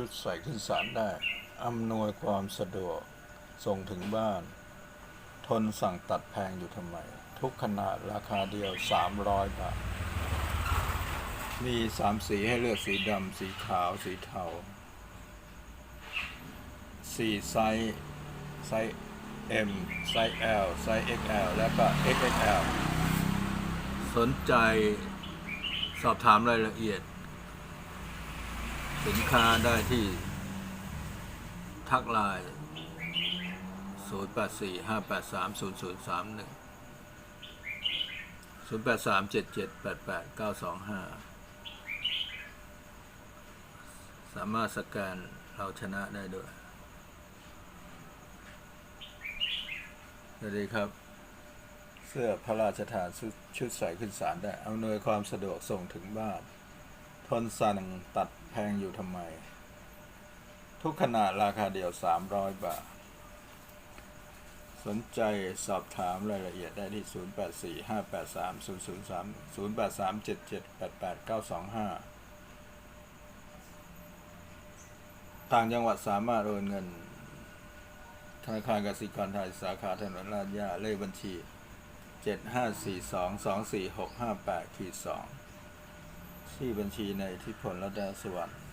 ชุดใส่ขึ้นศาลได้ อำนวยความสะดวก ส่งถึงบ้าน ทนสั่งตัดแพงอยู่ทำไม ทุกขนาดราคาเดียว 300 บาท มีสามสีให้เลือกสีดำ สีขาว สีเทาสี่ไซส์ไซส์ M ไซส์ L ไซส์ XL แล้วก็ XXL สนใจสอบถามรายละเอียด สินค้าได้ที่ ทักไลน์ 0 8 4 5 8 3 0 0 3 1 0 8 3 7 7 8 8 9 2 5 สามารถสแกนเราชนะได้ด้วย สวัสดีครับ เสื้อพระราชทานชุดชุดใส่ขึ้นศาลได้อำนวยความสะดวกส่งถึงบ้าน ทนสั่งตัด งอยู่ทำไม ทุกขนาดราคาเดียว 300 บาท สนใจสอบถามรายละเอียดได้ที่ 0 8 4 5 8 3 0 0 3 0 8 3 7 7 8 8 9 2 5ต่างจังหวัดสามารถโอนเงิน ธนาคารกสิกรไทยสาขาถนนลาดยาเลขบัญชี 7542246582ขีด2 ที่บัญชีในทิพลรัตนสวัสดิ์